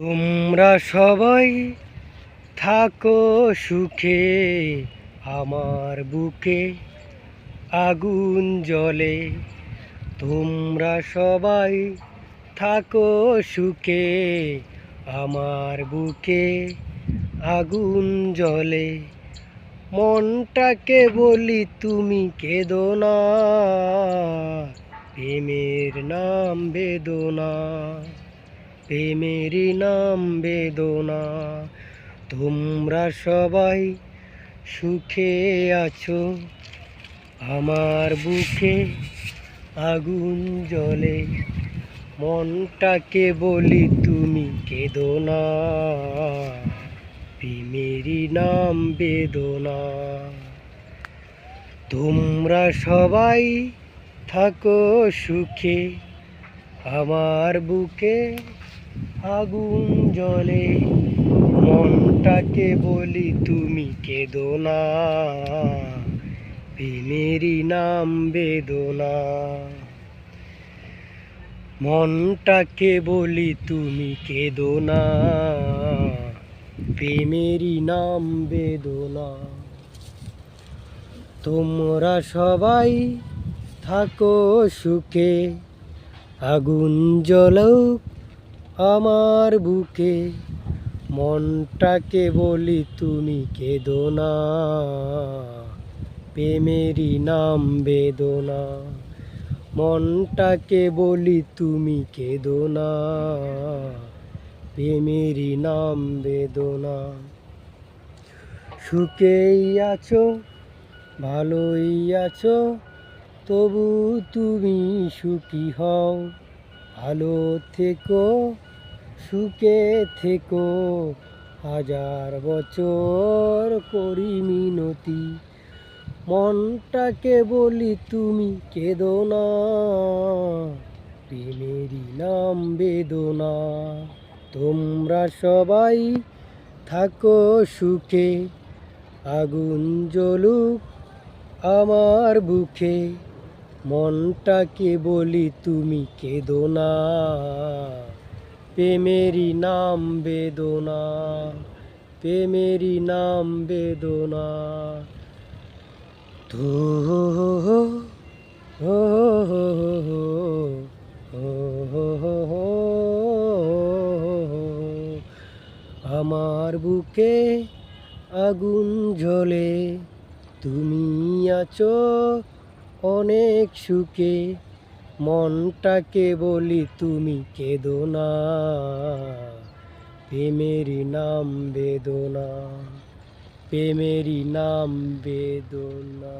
তোমরা সবাই থাকো সুখে আমার বুকে আগুন জ্বলে। তোমরা সবাই থাকো সুখে আমার বুকে আগুন জ্বলে। মনটাকে বলি তুমি কেঁদো না, প্রেমের নাম বেদনা। প্রেমেরই নাম বেদনা। তোমরা সবাই সুখে আছো। আমার বুকে আগুন জ্বলে। মনটাকে বলি তুমি কেঁদো না। নাম বেদনা। তোমরা সবাই থাকো সুখে। আমার বুকে আগুন জ্বলে, মনটাকে বলি, তুমি কেঁদো না, প্রেমেরই নাম বেদনা। মনটাকে বলি, তুমি কেঁদো না, প্রেমেরই নাম বেদনা। তোমরা সবাই থাকো সুখে, আগুন জ্বলুক আমার বুকে মনটাকে বলি তুমি কেঁদো না। প্রেমেরই নাম বেদনা। মনটাকে বলি তুমি কেঁদো না। প্রেমেরই নাম বেদনা। সুখেই আছো, ভালোই আছো, তবু তুমি সুখী হও। ভালো থেকো সুখে থেকো, হাজার বছর করি মিনতি। মনটাকে বলি তুমি কেঁদো না প্রেমেরই নাম বেদনা। তোমরা সবাই থাকো সুখে, আগুন জ্বলুক আমার বুকে। মনটাকে বলি তুমি কেঁদো না প্রেমেরই নাম বেদনা প্রেমেরই নাম বেদনা তো আমার বুকে আগুন জ্বলে তুমি আছো অনেক সুখে মনটাকে বলি তুমি কেঁদো না প্রেমেরই নাম বেদনা প্রেমেরই নাম বেদনা।